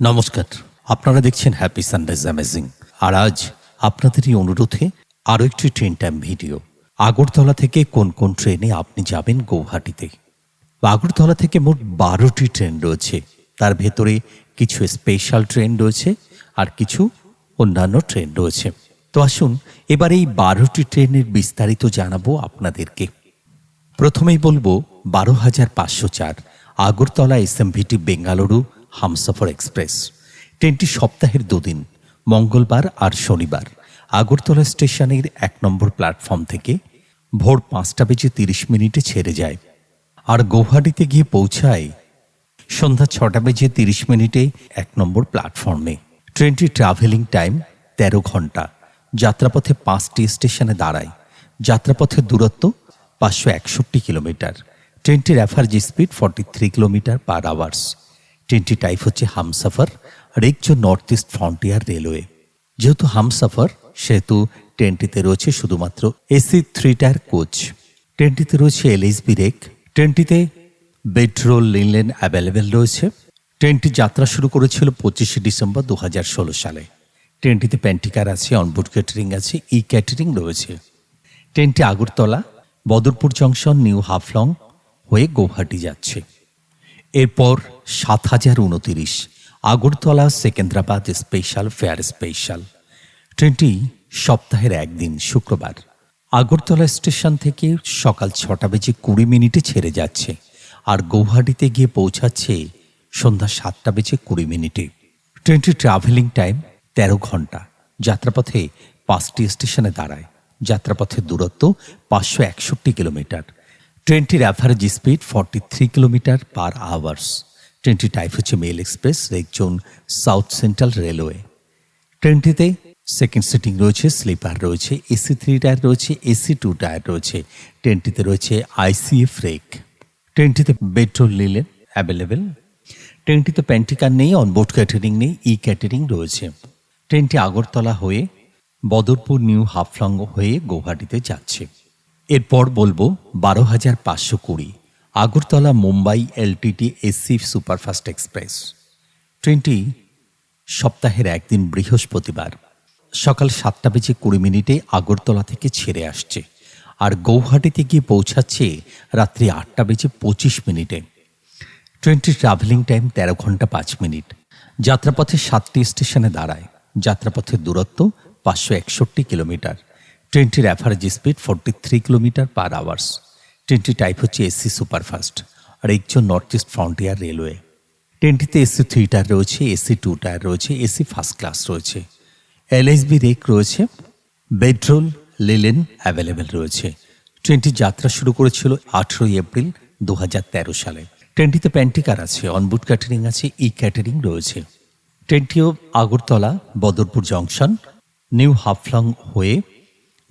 নমস্কার। আপনারা দেখছেন হ্যাপি সানরাইজ অ্যামেজিং আর আজ আপনাদেরই অনুরোধে আরও একটি ট্রেন টাইম ভিডিও আগরতলা থেকে কোন কোন ট্রেনে আপনি যাবেন গৌহাটিতে? আগরতলা থেকে মোট বারোটি ট্রেন রয়েছে। তার ভেতরে কিছু স্পেশাল ট্রেন রয়েছে আর কিছু অন্যান্য ট্রেন রয়েছে। তো আসুন, এবার এই বারোটি ট্রেনের বিস্তারিত জানাব আপনাদেরকে। প্রথমেই বলব, বারো হাজার পাঁচশো চার, আগরতলা এসএমভিটি বেঙ্গালুরু হামসফর এক্সপ্রেস। ট্রেনটি সপ্তাহের দুদিন, মঙ্গলবার আর শনিবার, আগরতলা স্টেশনের এক নম্বর প্ল্যাটফর্ম থেকে ভোর পাঁচটা বেজে তিরিশ মিনিটে ছেড়ে যায় আর গৌহাটিতে গিয়ে পৌঁছায় সন্ধ্যা ছটা বেজে তিরিশ মিনিটে এক নম্বর প্ল্যাটফর্মে। ট্রেনটি ট্রাভেলিং টাইম তেরো ঘণ্টা। যাত্রাপথে পাঁচটি স্টেশনে দাঁড়ায়। যাত্রাপথের দূরত্ব পাঁচশো একষট্টি কিলোমিটার। ট্রেনটির average speed forty three kilometre per hours ট্রেনটি টাইপ হচ্ছে Humsafar rake zone north east frontier railway যেহেতু হামসাফার, সেহেতু ট্রেনটিতে রয়েছে শুধুমাত্র এসি থ্রি টায়ার কোচ ট্রেনটিতে রয়েছে এলএসবি রেক ট্রেনটিতে বেডরোল লিনলেন অ্যাভেলেবেল রয়েছে। ট্রেনটি যাত্রা শুরু করেছিল পঁচিশে ডিসেম্বর দু হাজার ষোলো সালে। ট্রেনটিতে প্যান্টিকার আছে অনবোর্ড ক্যাটারিং আছে ই ক্যাটারিং রয়েছে। ট্রেনটি আগরতলা, বদরপুর জংশন নিউ হাফলং হয়ে গৌহাটি যাচ্ছে। এরপর সাত হাজার উনতিরিশ, Agartala Secunderabad special fare special ট্রেনটি সপ্তাহের একদিন, শুক্রবার। আগরতলা স্টেশন থেকে সকাল ছটা বেজে কুড়ি মিনিটে ছেড়ে যাচ্ছে আর গৌহাটিতে গিয়ে পৌঁছাচ্ছে সন্ধ্যা সাতটা বেজে কুড়ি মিনিটে। ট্রেনটির ট্রাভেলিং টাইম তেরো ঘণ্টা। যাত্রাপথে পাঁচটি স্টেশনে দাঁড়ায়। যাত্রাপথের দূরত্ব পাঁচশো একষট্টি কিলোমিটার। ট্রেনটির average speed forty three kilometre per hours ট্রেনটি টাইপ হচ্ছে mail express rake zone south central railway ট্রেনটিতে second sitting রয়েছে স্লিপার রয়েছে এসি থ্রি টায়ার রয়েছে এসি টু টায়ার রয়েছে. ট্রেনটিতে রয়েছে আইসিএফ রেক ট্রেনটিতে পেট্রোল নিলেন অ্যাভেলেবেল ট্রেনটিতে প্যান্টিকার নেই অনবোর্ড ক্যাটারিং নেই ই ক্যাটারিং রয়েছে. ট্রেনটি আগরতলা হয়ে বদরপুর নিউ হাফলং হয়ে গৌহাটিতে যাচ্ছে। এরপর বলব বারো হাজার পাঁচশো কুড়ি, Agartala Mumbai LTT AC superfast express. ট্রেনটি সপ্তাহের একদিন বৃহস্পতিবার, সকাল সাতটা বেজে কুড়ি মিনিটে আগরতলা থেকে ছেড়ে আসছে আর গৌহাটিতে গিয়ে পৌঁছাচ্ছে রাত্রি আটটা বেজে পঁচিশ মিনিটে। ট্রেনটির ট্রাভেলিং টাইম তেরো ঘণ্টা পাঁচ মিনিট। যাত্রাপথে সাতটি স্টেশনে দাঁড়ায়, যাত্রাপথের দূরত্ব পাঁচশো একষট্টি কিলোমিটার। ট্রেনটির average speed forty three kilometre per hours ট্রেনটি টাইপ হচ্ছে এসি সুপারফাস্ট আর একজন নর্থ ইস্ট ফ্রন্টিয়ার রেলওয়ে ট্রেনটিতে এসি থ্রি টায়ার রয়েছে এসি টু টায়ার রয়েছে এসি ফার্স্ট ক্লাস রয়েছে। এলএসবি রেক রয়েছে বেডরোল লিলেন অ্যাভেলেবেল রয়েছে। ট্রেনটি যাত্রা শুরু করেছিল আঠেরোই এপ্রিল দু হাজার তেরো সালে। ট্রেনটিতে প্যান্টিকার আছে অনবুট ক্যাটারিং আছে ই ক্যাটারিং রয়েছে। ট্রেনটিও আগরতলা বদরপুর জংশন নিউ হাফলং হয়ে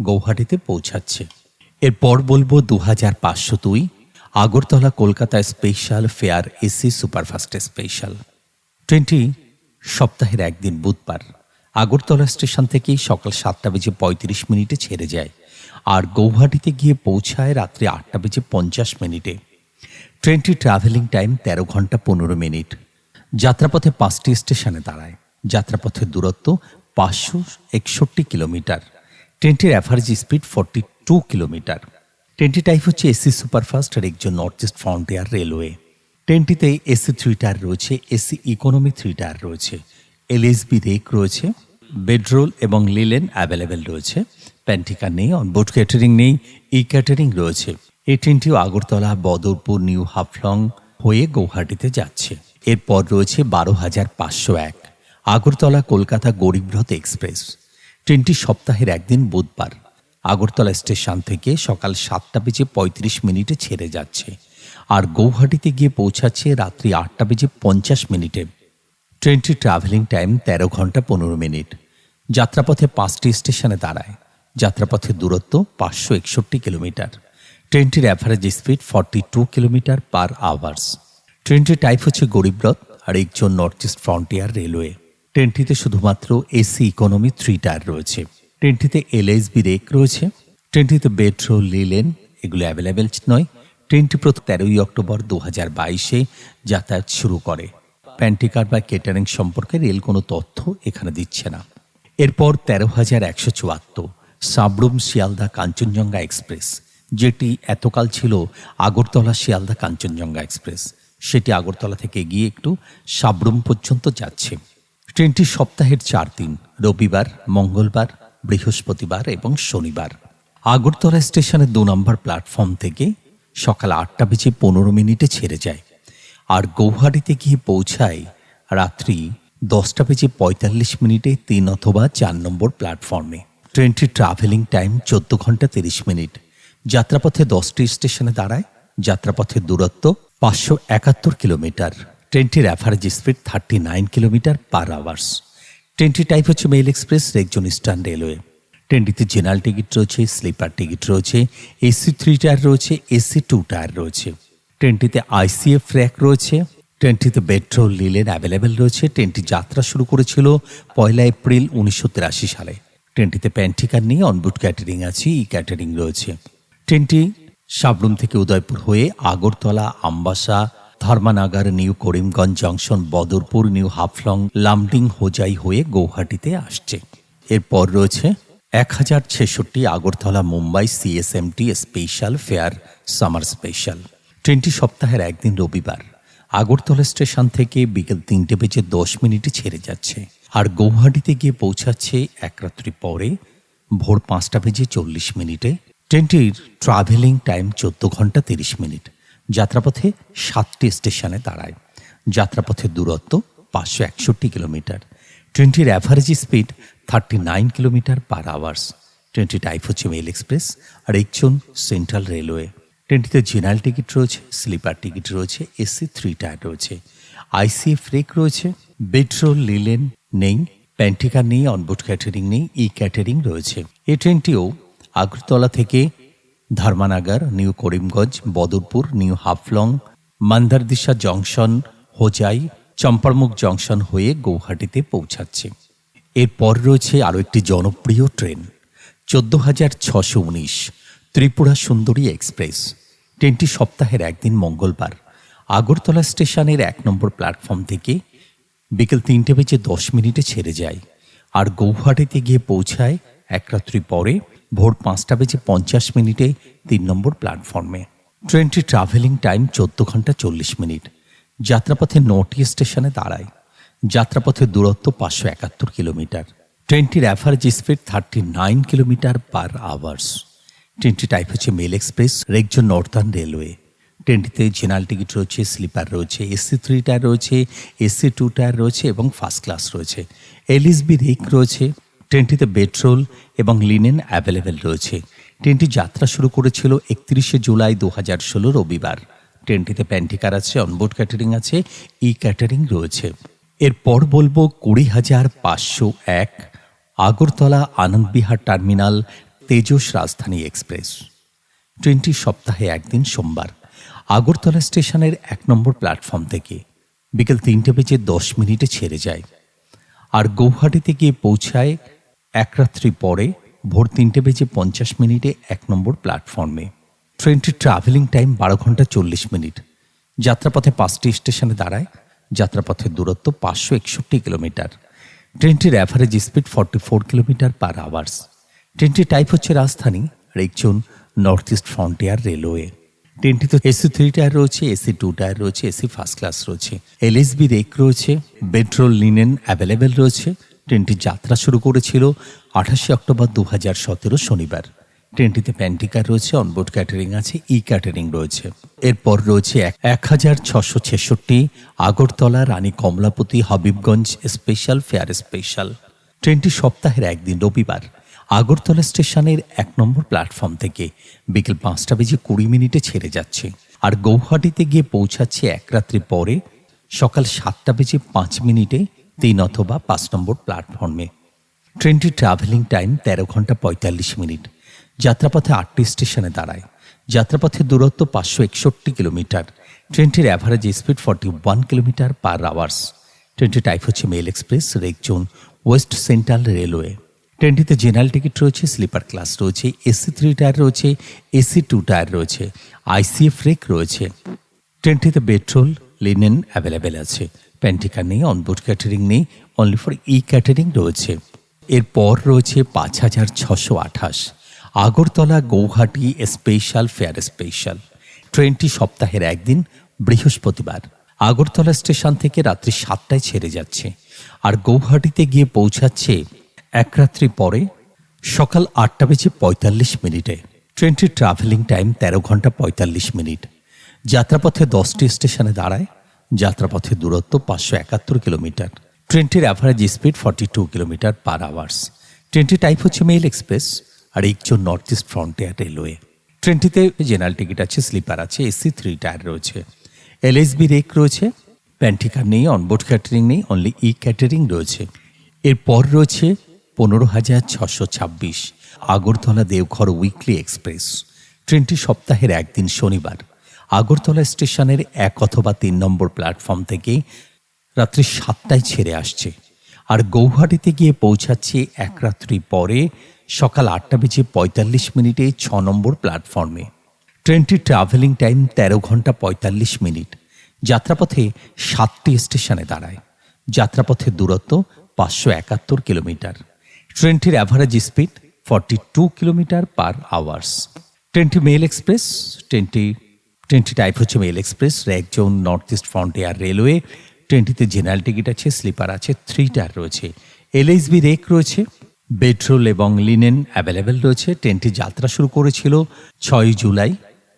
গৌহাটিতে পৌঁছাচ্ছে। এরপর বলব দু হাজার পাঁচশো দুই Agartala Kolkata special fare AC superfast special ট্রেনটি সপ্তাহের একদিন বুধবার। আগরতলা স্টেশন থেকেই সকাল সাতটা বেজে পঁয়ত্রিশ মিনিটে ছেড়ে যায় আর গৌহাটিতে গিয়ে পৌঁছায় রাত্রি আটটা বেজে পঞ্চাশ মিনিটে। ট্রেনটি ট্রাভেলিং টাইম তেরো ঘণ্টা পনেরো মিনিট। যাত্রাপথে পাঁচটি স্টেশনে দাঁড়ায়। যাত্রাপথের দূরত্ব পাঁচশো একষট্টি কিলোমিটার। ট্রেনটির average speed forty two kilometre ট্রেনটি টাইপ হচ্ছে এসি সুপারফাস্ট আর একজন নর্থ ইস্ট ফ্রন্টিয়ার রেলওয়ে ট্রেনটিতে এসি থ্রি টায়ার রয়েছে এসি ইকোনমি থ্রি টায়ার রয়েছে এলএসবি রেক রয়েছে বেডরোল এবং লিলেন অ্যাভেলেবেল রয়েছে প্যান্টিকার নেই অনবোর্ড ক্যাটারিং নেই ই ক্যাটারিং রয়েছে। এই ট্রেনটিও আগরতলা, বদরপুর, নিউ হাফলং হয়ে গৌহাটিতে যাচ্ছে। এরপর রয়েছে বারো হাজার পাঁচশো এক, আগরতলা, কলকাতা গরিবরথ এক্সপ্রেস। ট্রেনটি সপ্তাহের একদিন বুধবার আগরতলা স্টেশন থেকে সকাল সাতটা বেজে পঁয়ত্রিশ মিনিটে ছেড়ে যাচ্ছে আর গৌহাটিতে গিয়ে পৌঁছাচ্ছে রাত্রি আটটা বেজে পঞ্চাশ মিনিটে। ট্রেনটির ট্রাভেলিং টাইম তেরো ঘণ্টা পনেরো মিনিট। যাত্রাপথে পাঁচটি স্টেশনে দাঁড়ায়। যাত্রাপথের দূরত্ব পাঁচশো একষট্টি কিলোমিটার। ট্রেনটির average speed forty two kilometre per hours ট্রেনটির টাইপ হচ্ছে গরিবরথ আর একজন নর্থ ইস্ট ফ্রন্টিয়ার রেলওয়ে ট্রেনটিতে শুধুমাত্র এসি ইকোনমি থ্রি টায়ার রয়েছে। ট্রেনটিতে এলএসবি রেক রয়েছে। ট্রেনটিতে বেট্রোল লিলেন, এগুলো অ্যাভেলেবেল নয়। ট্রেনটি প্রথম তেরোই অক্টোবর দু হাজার বাইশে যাতায়াত শুরু করে। প্যান্টিকার বা কেটারিং সম্পর্কে রেল কোনো তথ্য এখানে দিচ্ছে না। এরপর তেরো হাজার একশো চুয়াত্তর, সাবরুম শিয়ালদা কাঞ্চনজঙ্ঘা এক্সপ্রেস, যেটি এতকাল ছিল আগরতলা শিয়ালদা কাঞ্চনজঙ্ঘা এক্সপ্রেস, সেটি আগরতলা থেকে গিয়ে একটু সাবরুম পর্যন্ত যাচ্ছে। ট্রেনটি সপ্তাহের চার দিন, রবিবার, মঙ্গলবার, বৃহস্পতিবার এবং শনিবার। আগরতলা স্টেশনের দু নম্বর প্ল্যাটফর্ম থেকে সকাল আটটা বেজে পনেরো মিনিটে ছেড়ে যায় আর গৌহাটিতে গিয়ে পৌঁছায় রাত্রি দশটা বেজে পঁয়তাল্লিশ মিনিটে তিন অথবা চার নম্বর প্ল্যাটফর্মে। ট্রেনটির ট্রাভেলিং টাইম চোদ্দ ঘণ্টা তিরিশ মিনিট। যাত্রাপথে দশটি স্টেশনে দাঁড়ায়, যাত্রাপথের দূরত্ব পাঁচশো একাত্তর কিলোমিটার। ট্রেনটির average speed thirty nine kilometre per hours ট্রেনটির টাইপ হচ্ছে mail express rake zone eastern railway ট্রেনটিতে general ticket রয়েছে স্লিপার টিকিট রয়েছে এসি থ্রি টায়ার রয়েছে এসি টু টায়ার রয়েছে. ট্রেনটিতে আইসিএফ র্যাক রয়েছে ট্রেনটিতে পেট্রোল লিলেন অ্যাভেলেবেল রয়েছে ট্রেনটি যাত্রা শুরু করেছিল পয়লা এপ্রিল উনিশশো তিরাশি সালে. ট্রেনটিতে প্যান্টিকার নিয়ে অনবুট ক্যাটারিং আছে, ই ক্যাটারিং রয়েছে. ট্রেনটি সাবরুম থেকে উদয়পুর হয়ে Agartala, Ambassa Dharmanagar, new Karimganj junction, Badarpur, new Haflong, Lumding, Hojai হয়ে গৌহাটিতে আসছে। এরপর রয়েছে এক হাজার ছেষট্টি Agartala, Mumbai CSMT special fare summer special ট্রেনটি সপ্তাহের একদিন রবিবার। আগরতলা স্টেশন থেকে বিকেল তিনটে বেজে দশ মিনিটে ছেড়ে যাচ্ছে। আর গৌহাটিতে গিয়ে পৌঁছাচ্ছে এক রাত্রি পরে ভোর পাঁচটা বেজে চল্লিশ মিনিটে। ট্রেনটির ট্রাভেলিং টাইম চোদ্দ ঘণ্টা তিরিশ মিনিট। যাত্রাপথে সাতটি স্টেশনে দাঁড়ায়। যাত্রাপথের দূরত্ব পাঁচশো একষট্টি কিলোমিটার। ট্রেনটির average speed thirty nine kilometre per hours ট্রেনটি টাইপ হচ্ছে মেল এক্সপ্রেস আর একজন সেন্ট্রাল রেলওয়ে ট্রেনটিতে জেনারেল টিকিট রয়েছে স্লিপার টিকিট রয়েছে এসি থ্রি টায়ার রয়েছে। আইসিএফ রেক রয়েছে বেট্রোল লিলেন নেই প্যান্টিকা নেই অনবোর্ড ক্যাটারিং নেই ই ক্যাটারিং রয়েছে। এই ট্রেনটিও আগরতলা থেকে Dharmanagar, new Karimganj, Badarpur, new Haflong Mandardisa junction, Hojai, Chaparmukh junction হয়ে গৌহাটিতে পৌঁছাচ্ছে। এরপর রয়েছে আরও একটি জনপ্রিয় ট্রেন, চোদ্দ হাজার ছশো উনিশ, ত্রিপুরা সুন্দরী এক্সপ্রেস। ট্রেনটি সপ্তাহের একদিন মঙ্গলবার, আগরতলা স্টেশনের এক নম্বর প্ল্যাটফর্ম থেকে বিকেল তিনটে বেজে দশ মিনিটে ছেড়ে যায়, আর গৌহাটিতে গিয়ে পৌঁছায় এক রাত্রি পরে ভোর পাঁচটা বেজে পঞ্চাশ মিনিটে তিন নম্বর প্ল্যাটফর্মে ট্রেনটি ট্রাভেলিং টাইম চোদ্দ ঘণ্টা চল্লিশ মিনিট। যাত্রাপথে নটি স্টেশনে দাঁড়ায়। যাত্রাপথের দূরত্ব পাঁচশো একাত্তর কিলোমিটার। ট্রেনটির average speed thirty nine kilometre per hours ট্রেনটি টাইপ হচ্ছে mail express rake zone northern railway ট্রেনটিতে general ticket রয়েছে স্লিপার রয়েছে এসি থ্রি টায়ার রয়েছে এসি টু টায়ার রয়েছে এবং ফার্স্ট ক্লাস রয়েছে। এলএসবি রেক রয়েছে। ট্রেনটিতে পেট্রোল এবং লিনেন অ্যাভেলেবেল রয়েছে। ট্রেনটি যাত্রা শুরু করেছিল একত্রিশে জুলাই দু হাজার ষোলো রবিবার। ট্রেনটিতে প্যান্টিকার আছে অনবোর্ড ক্যাটারিং আছে ই ক্যাটারিং রয়েছে। এরপর বলব কুড়ি হাজার পাঁচশো এক, আগরতলা আনন্দবিহার টার্মিনাল, তেজস রাজধানী এক্সপ্রেস। ট্রেনটি সপ্তাহে একদিন সোমবার, আগরতলা স্টেশনের এক নম্বর প্ল্যাটফর্ম থেকে। বিকেল তিনটে বেজে দশ মিনিটে ছেড়ে যায়। আর গৌহাটিতে গিয়ে পৌঁছায় এক রাত্রি পরে ভোর তিনটে বেজে পঞ্চাশ মিনিটে এক নম্বর প্ল্যাটফর্মে। ট্রেনটির ট্রাভেলিং টাইম বারো ঘণ্টা চল্লিশ মিনিট। যাত্রাপথে পাঁচটি স্টেশনে দাঁড়ায়, যাত্রাপথের দূরত্ব পাঁচশো একষট্টি কিলোমিটার। ট্রেনটির average speed forty four kilometre per hours ট্রেনটির টাইপ হচ্ছে Rajdhani rake zone north east frontier railway ট্রেনটিতে AC three tier রয়েছে, এসি টু টায়ার রয়েছে, এসি ফার্স্ট ক্লাস রয়েছে। এলএসবি রেক রয়েছে পেট্রোল লিনেন অ্যাভেলেবেল রয়েছে। ট্রেনটি যাত্রা শুরু করেছিল আঠাশে অক্টোবর দু হাজার সতেরো শনিবার। ট্রেনটিতে প্যান্টিকার রয়েছে অনবোর্ড ক্যাটারিং আছে ই ক্যাটারিং রয়েছে। এরপর রয়েছে এক- হাজার ছশো ছেষট্টি Agartala Rani Kamlapati Habibganj special fare special ট্রেনটি সপ্তাহের একদিন রবিবার আগরতলা স্টেশনের এক নম্বর প্ল্যাটফর্ম থেকে বিকেল পাঁচটা বেজে কুড়ি মিনিটে ছেড়ে যাচ্ছে। আর গৌহাটিতে গিয়ে পৌঁছাচ্ছে এক রাত্রি পরে সকাল সাতটা বেজে পাঁচ মিনিটে তিন অথবা পাঁচ নম্বর প্ল্যাটফর্মে। ট্রেনটির ট্রাভেলিং টাইম তেরো ঘণ্টা পঁয়তাল্লিশ মিনিট। যাত্রাপথে আটটি স্টেশনে দাঁড়ায়। যাত্রাপথের দূরত্ব পাঁচশো একষট্টি কিলোমিটার। ট্রেনটির average speed forty one kilometre per hours ট্রেনটির টাইপ হচ্ছে mail express rake zone west central railway ট্রেনটিতে general ticket রয়েছে স্লিপার ক্লাস রয়েছে এসি থ্রি টায়ার রয়েছে এসি টু টায়ার রয়েছে আইসিএফ রেক রয়েছে। ট্রেনটিতে পেট্রোল লিনেন অ্যাভেলেবেল আছে। প্যান্টিকার নেই অনবোর্ড ক্যাটারিং নেই অনলি ফর ই ক্যাটারিং রয়েছে। এরপর রয়েছে পাঁচ হাজার ছশো আঠাশ। Agartala Guwahati special fare special ট্রেনটি সপ্তাহের একদিন, বৃহস্পতিবার। আগরতলা স্টেশন থেকে রাত্রি সাতটায় ছেড়ে যাচ্ছে। আর গৌহাটিতে গিয়ে পৌঁছাচ্ছে এক রাত্রি পরে, সকাল আটটা বেজে পঁয়তাল্লিশ মিনিটে। ট্রেনটির ট্রাভেলিং টাইম তেরো ঘণ্টা পঁয়তাল্লিশ মিনিট। যাত্রাপথে দশটি স্টেশনে দাঁড়ায়। যাত্রাপথের দূরত্ব পাঁচশো একাত্তর কিলোমিটার। ট্রেনটির average speed forty two kilometre per hours ট্রেনটির টাইপ হচ্ছে মেল এক্সপ্রেস আর একজন নর্থ ইস্ট ফ্রন্টিয়ার রেলওয়ে ট্রেনটিতে জেনারেল টিকিট আছে স্লিপার আছে এসি থ্রি টায়ার রয়েছে। এলএসবি রেক রয়েছে প্যান্টিকার নেই অনবোর্ড ক্যাটারিং নেই অনলি ই ক্যাটারিং রয়েছে। এরপর রয়েছে পনেরো হাজার ছশো ছাব্বিশ আগরতলা দেওঘর উইকলি এক্সপ্রেস ট্রেনটি সপ্তাহের একদিন শনিবার আগরতলা স্টেশনের এক অথবা তিন নম্বর প্ল্যাটফর্ম থেকে রাত্রি সাতটায় ছেড়ে আসছে আর গৌহাটিতে গিয়ে পৌঁছাচ্ছে এক রাত্রি পরে সকাল আটটা বেজে পঁয়তাল্লিশ মিনিটে ছ নম্বর প্ল্যাটফর্মে। ট্রেনটির ট্রাভেলিং টাইম তেরো ঘণ্টা পঁয়তাল্লিশ মিনিট। যাত্রাপথে সাতটি স্টেশনে দাঁড়ায়। যাত্রাপথের দূরত্ব পাঁচশো একাত্তর কিলোমিটার। ট্রেনটির average speed forty two kilometre per hours ট্রেনটি মেল এক্সপ্রেস ট্রেনটি ট্রেনটি টাইপ হচ্ছে mail express rake zone north east frontier railway ট্রেনটিতে general ticket আছে স্লিপার আছে থ্রি টায়ার রয়েছে এলএসবি রেক রয়েছে বেডরোল এবং লিনেন অ্যাভেলেবেল রয়েছে। ট্রেনটি যাত্রা শুরু করেছিল ছয় জুলাই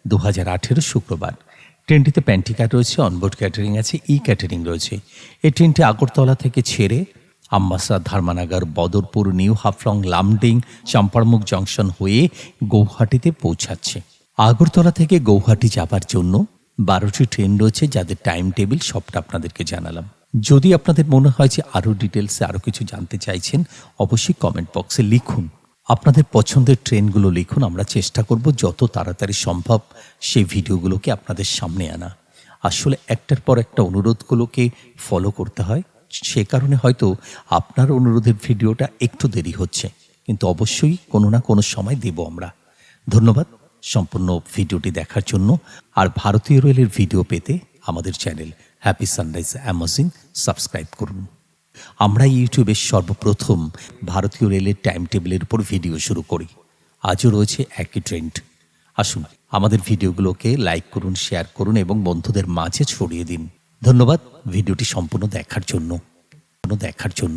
দু হাজার আঠেরো শুক্রবার। ট্রেনটিতে প্যান্টিকার রয়েছে অনবোর্ড ক্যাটারিং আছে ই ক্যাটারিং রয়েছে। এই ট্রেনটি আগরতলা থেকে ছেড়ে আম্বাসা, ধর্মানাগার, বদরপুর, নিউ হাফলং, লামডিং, চম্পারমুখ জংশন হয়ে গৌহাটিতে পৌঁছাচ্ছে। আগরতলা থেকে গৌহাটি যাবার জন্য বারোটি ট্রেন রয়েছে, যাদের টাইম টেবিল সবটা আপনাদেরকে জানালাম। যদি আপনাদের মনে হয় যে আরও ডিটেলসে আরও কিছু জানতে চাইছেন, অবশ্যই কমেন্ট বক্সে লিখুন। আপনাদের পছন্দের ট্রেনগুলো লিখুন, আমরা চেষ্টা করব যত তাড়াতাড়ি সম্ভব সেই ভিডিওগুলোকে আপনাদের সামনে আনা। আসলে একটার পর একটা অনুরোধগুলোকে ফলো করতে হয়, সে কারণে হয়তো আপনার অনুরোধের ভিডিওটা একটু দেরি হচ্ছে, কিন্তু অবশ্যই কোনো না কোনো সময় দেব আমরা। ধন্যবাদ। সম্পূর্ণ ভিডিওটি দেখার জন্য। আর ভারতীয় রেলের ভিডিও পেতে আমাদের channel Happy Sunrise Amazing subscribe করুন। আমরা ইউটিউবে সর্বপ্রথম ভারতীয় রেলের টাইম টেবিলের উপর ভিডিও শুরু করি। আজও রয়েছে একই ট্রেন্ড। আসুন, আমাদের ভিডিওগুলোকে লাইক করুন, শেয়ার করুন এবং বন্ধুদের মাঝে ছড়িয়ে দিন। ধন্যবাদ ভিডিওটি সম্পূর্ণ দেখার জন্য। দেখার জন্য।